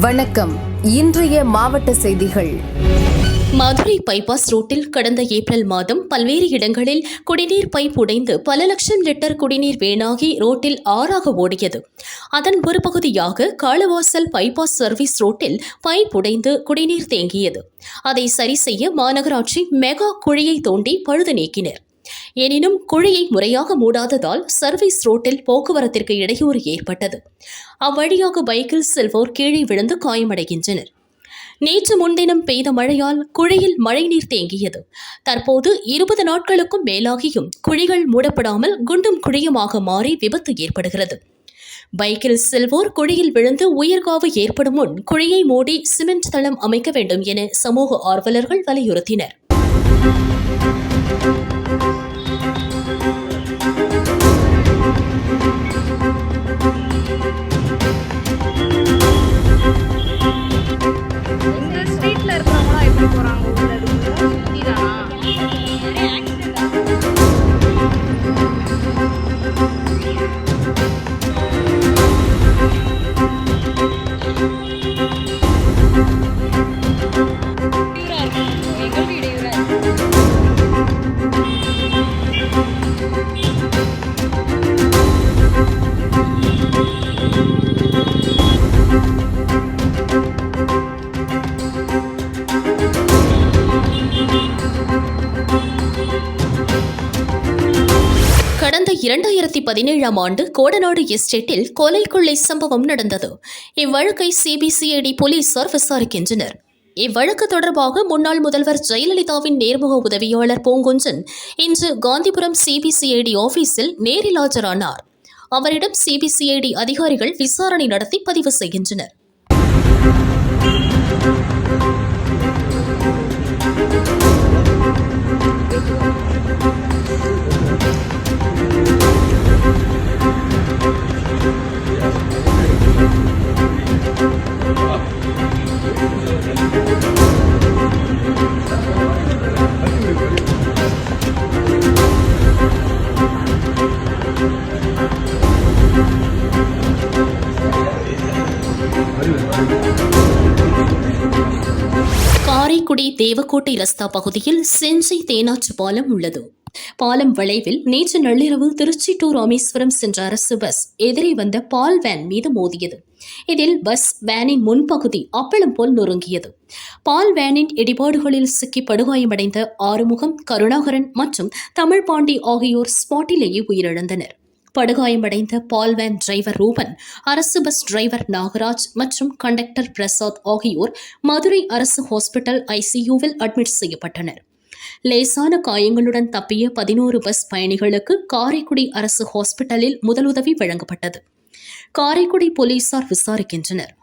வணக்கம். இன்றைய மாவட்ட செய்திகள். மதுரை பைபாஸ் ரோட்டில் கடந்த ஏப்ரல் மாதம் பல்வேறு இடங்களில் குடிநீர் பைப் உடைந்து பல லட்சம் லிட்டர் குடிநீர் வீணாகி ரோட்டில் ஆறாக ஓடியது. அதன் ஒரு பகுதியாக காளவாசல் பைபாஸ் சர்வீஸ் ரோட்டில் பைப் உடைந்து குடிநீர் தேங்கியது. அதை சரி செய்ய மாநகராட்சி மெகா குழியை தோண்டி பழுது நீக்கினர். எனினும் குழியை முறையாக மூடாததால் சர்வீஸ் ரோட்டில் போக்குவரத்திற்கு இடையூறு ஏற்பட்டது. அவ்வழியாக பைக்கில் செல்வோர் கீழே விழுந்து காயமடைகின்றனர். நேற்று முன்தினம் பெய்த மழையால் குழியில் மழைநீர் தேங்கியது. தற்போது இருபது நாட்களுக்கும் மேலாகியும் குழிகள் மூடப்படாமல் குண்டும் குழியுமாக மாறி விபத்து ஏற்படுகிறது. பைக்கில் செல்வோர் குழியில் விழுந்து உயிர்காவு ஏற்படும் முன் குழியை மூடி சிமெண்ட் தளம் அமைக்க வேண்டும் என சமூக ஆர்வலர்கள் வலியுறுத்தினர். ஸ்ட்ரீட்ல இருக்கிறவங்களாம் எப்படி போறாங்க? ஊர்ல இருக்குள்ள சுத்தி தானா இரண்டாயிரத்தி பதினேழாம் ஆண்டு கோடநாடு எஸ்டேட்டில் கொலை கொள்ளை சம்பவம் நடந்தது. இவ்வழக்கை சிபிசிஐடி போலீசார் விசாரிக்கின்றனர். இவ்வழக்கு தொடர்பாக முன்னாள் முதல்வர் ஜெயலலிதாவின் நேர்முக உதவியாளர் பூங்குஞ்சன் இன்று காந்திபுரம் சிபிசிஐடி ஆபீஸில் நேரில் ஆஜரானார். அவரிடம் சிபிசிஐடி அதிகாரிகள் விசாரணை நடத்தி பதிவு செய்கின்றனர். காரைக்குடி தேவக்கோட்டை ரஸ்தா பகுதியில் செஞ்சை தேனாற்று பாலம் உள்ளது. பாலம் வளைவில் நேற்று நள்ளிரவு திருச்சி டு ராமேஸ்வரம் சென்ற அரசு பஸ் எதிரே வந்த பால் வேன் மீது மோதியது. இதில் பஸ் வேனின் முன்பகுதி அப்பளம் போல் நொறுங்கியது. பால் வேனின் இடிபாடுகளில் சிக்கி படுகாயமடைந்த ஆறுமுகம் கருணாகரன் மற்றும் தமிழ்பாண்டி ஆகியோர் ஸ்பாட்டிலேயே உயிரிழந்தனர். படுகாயமடைந்த பால்வேன் டிரைவர் ரூபன் அரசு பஸ் டிரைவர் நாகராஜ் மற்றும் கண்டக்டர் பிரசாத் ஆகியோர் மதுரை அரசு ஹாஸ்பிட்டல் ஐசியூவில் அட்மிட் செய்யப்பட்டனர். லேசான காயங்களுடன் தப்பிய பதினோரு பஸ் பயணிகளுக்கு காரைக்குடி அரசு ஹாஸ்பிட்டலில் முதலுதவி வழங்கப்பட்டது. காரைக்குடி போலீசார் விசாரிக்கின்றனர்.